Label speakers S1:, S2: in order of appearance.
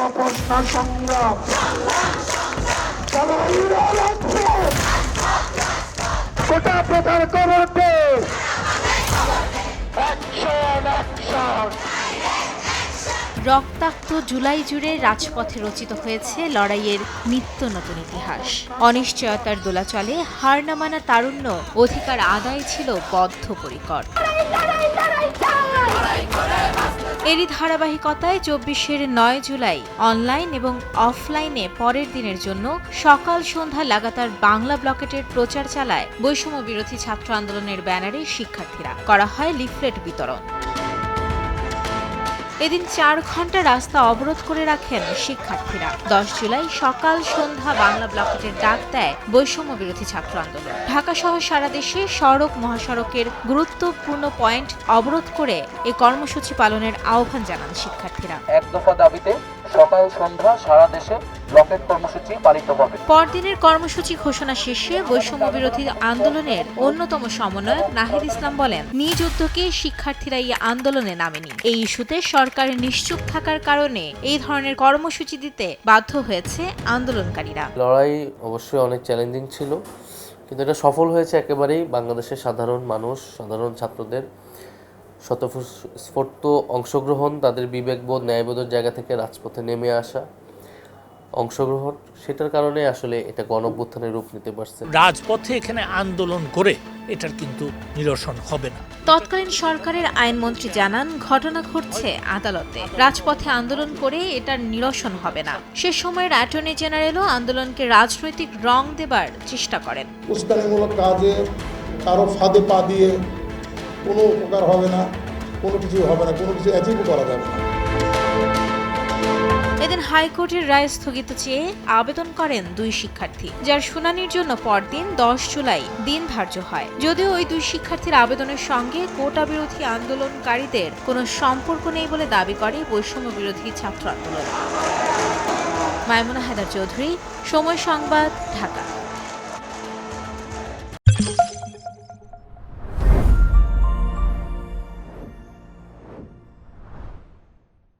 S1: অপস্থার সংগ্রাম কোটা প্রচার করতে অ্যাকশন অ্যাকশন
S2: রক্তাক্ত জুলাই জুড়ে রাজপথে রচিত হয়েছে লড়াইয়ের নিত্য নতুন ইতিহাস অনিশ্চয়তার দোলাচলে হার না মানা তারুণ্য অধিকার আদায় ছিল বদ্ধপরিকর এরই ধারাবাহিকতায় চব্বিশের নয় জুলাই অনলাইন এবং অফলাইনে পরের দিনের জন্য সকাল সন্ধ্যা লাগাতার বাংলা ব্লকেটের প্রচার চালায় বৈষম্য বিরোধী ছাত্র আন্দোলনের ব্যানারে শিক্ষার্থীরা। করা হয় লিফলেট বিতরণ। এদিন চার ঘণ্টা রাস্তা অবরোধ করে রাখেন শিক্ষার্থীরা। দশ জুলাই সকাল সন্ধ্যা বাংলা ব্লকেটের ডাক দেয় বৈষম্য বিরোধী ছাত্র আন্দোলন। ঢাকা সহ সারা দেশে সড়ক মহাসড়কের গুরুত্বপূর্ণ পয়েন্ট অবরোধ করে এই কর্মসূচি পালনের আহ্বান জানান শিক্ষার্থীরা।
S3: এক দফা দাবিতে সকাল সন্ধ্যা সারা দেশে ব্লকেট কর্মসূচি পালিত হবে।
S2: পরদিনের কর্মসূচি ঘোষণা শেষে বৈষম্য বিরোধী আন্দোলনের অন্যতম সমন্বয়ক নাহিদ ইসলাম বলেন নিজ উদ্যোগে শিক্ষার্থীরা এই আন্দোলনে নামেনি। এই ইস্যুতে সরকার নিশ্চুপ থাকার কারণে এই ধরনের কর্মসূচি দিতে বাধ্য হয়েছে আন্দোলনকারীরা।
S4: লড়াই অবশ্যই অনেক চ্যালেঞ্জিং ছিল কিন্তু এটা সফল হয়েছে একেবারেই বাংলাদেশের সাধারণ মানুষ সাধারণ ছাত্রদের। স্বতঃস্ফূর্ত অংশগ্রহণ তাদের বিবেকবোধ ন্যায়বোধের জায়গা থেকে রাজপথে নেমে আসা অংশগ্রহণ। সেটার কারণে আসলে এটা গণঅভ্যুত্থানের রূপ নিতে পারছে।
S5: রাজপথে এখানে আন্দোলন করে এটার কিন্তু নিরসন হবে না।
S2: তৎকালীন সরকারের আইনমন্ত্রী জানান ঘটনা ঘটছে আদালতে। রাজপথে আন্দোলন করে এটার নিরসন হবে না। সে সময়ের অ্যাটর্নি জেনারেলও আন্দোলনকে রাজনৈতিক রং দেবার চেষ্টা করেন।
S6: উস্কানিমূলক কাজে কারও ফাঁদে পা দিয়ে কোনো উপকার হবে না, কোনো কিছু হবে না, কোনো কিছু অ্যাচিভও করা যাবে না।
S2: এদিন হাইকোর্টের রায় স্থগিত চেয়ে আবেদন করেন দুই শিক্ষার্থী, যার শুনানির জন্য পরদিন দশ জুলাই দিন ধার্য হয়। যদিও ওই দুই শিক্ষার্থীর আবেদনের সঙ্গে কোটা বিরোধী আন্দোলনকারীদের কোনো সম্পর্ক নেই বলে দাবি করে বৈষম্য বিরোধী ছাত্র আন্দোলন। মায়মুনা হায়দার চৌধুরী, সময় সংবাদ, ঢাকা।